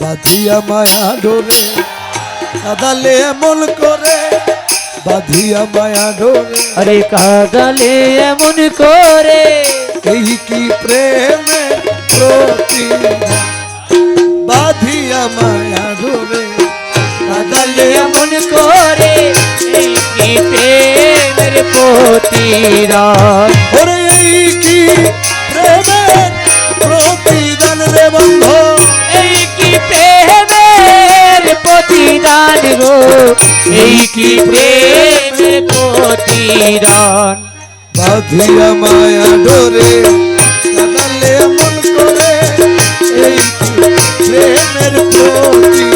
বাঁধিয়া মায়া ডোরে কাদালে এমন করে বাঁধিয়া মায়া ডোরে। আরে কাদালে এমন করে। এই কি প্রেমে প্রতি? বাঁধিয়া মায়া ডোরে কাদালে এমন করে। এই কি প্রেমের প্রতিরাত এই কি প্রেমের প্রতিদান। বাঁধিয়া মায়া ডোরে কাদালে এমন করে এই কি প্রেমের প্রতি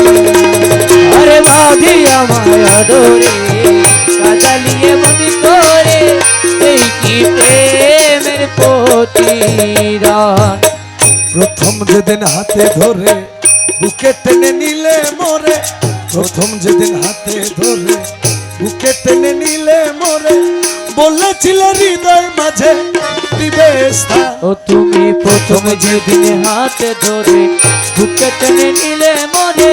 আরে বাঁধি আমায় ডোরে কাদালিয়ে মন করে এই কি প্রেমের প্রতিদান। প্রথম যেদিন হাতে ধরে বুকে টেনে নিলে মরে প্রথম যেদিন হাতে ধরে বুকে টেনে নিলে মরে বলেছিলে হৃদয় মাঝে দিবে ও তুমি প্রথম যেদিন হাতে ধরে বুকে টেনে নিলে মনে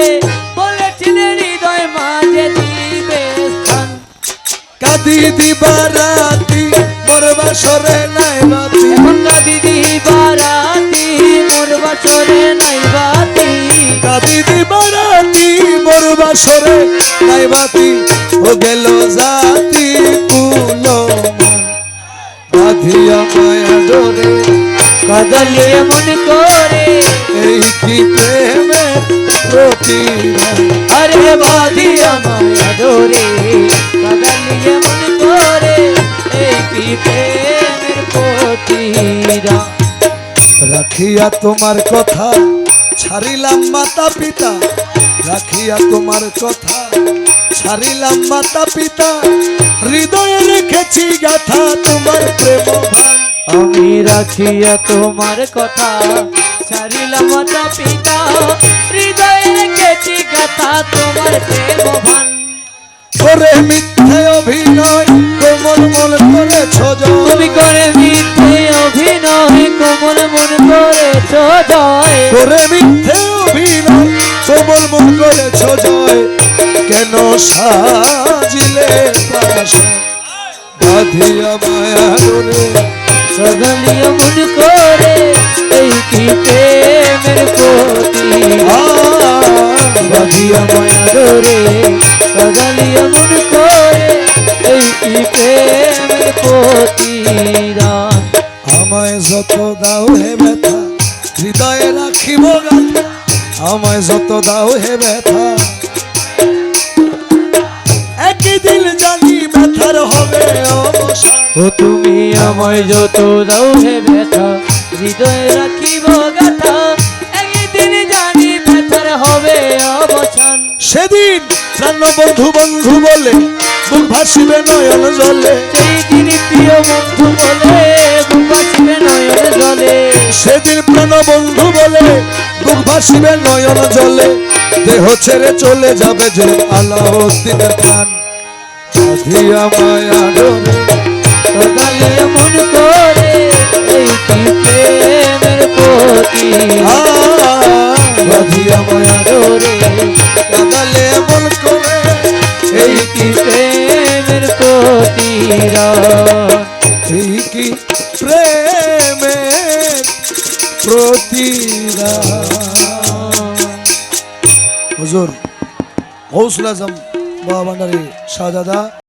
বলেছিলে হৃদয় মাঝে দিবে স্থান কাদি দিবা রাতি মোর বাসরে নাই বাসরে নাই বাতি ও গেল জাতি কুলো বাঁধিয়া মায়া ডোরে কাদলে মন করে এই কি প্রেমে প্রতিদান আরে বাদিয়া মায়া ডোরে কাদলে মন করে এই কি প্রেমের প্রতিরা রাখিয়া তোমার কথা ছাড়িলাম মাতা পিতা রাখিয়া তোমার কথা। ছাড়িলাম মাতা পিতা হৃদয়ে রেখেছি গাথা তোমার প্রেম ভান। আমি রাখিয়া তোমার কথা ছাড়িলাম মাতা পিতা হৃদয়ে রেখেছি কথা তোমার প্রেম ভান। করে মিথ্যে অভিনয় কোমল মন করেছ জয়। তুমি করে মিথ্যে অভিনয় কোমল মন করেছ জয়। করে মিথ্যে মন করেছ জয় কেন সাজিলে পাশে? বাঁধিয়া মায়া ডোরে সদলীয় মন করে এই কি প্রেমের প্রতি? বাঁধিয়া মায়া ডোরে সদলীয় মন করে এই কি প্রেমের প্রতিদান আমায় যত দাও হে ব্যথা হৃদয়ে রাখিব গাথা। আমায় যত দাও হে ব্যথা। একদিন জানি ব্যথার হবে ও তুমি আমায় যত দাও হে ব্যথা হৃদয়ে রাখিব গাথা একদিন জানি ব্যথার হবে অবসান সেদিন প্রাণ বন্ধু বন্ধু বলে বুক ভাসিবে নয়ন জলে। সেই দিন প্রিয় বন্ধু বলে সেদিন বন্ধু বলে বুক ভাসিবে নয়ন জলে। দেহ ছেড়ে চলে যাবে যে আলাউদ্দিনের প্রাণ। বাঁধিয়া মায়া ডোরে মন করে এই কি প্রেমের প্রতি। বাঁধিয়া মায়া ডোরে এমন করে এই কি প্রেমের প্রতিরান এই হুজুর হৌসুল আজম বাবা ভান্ডারী শাহজাদা।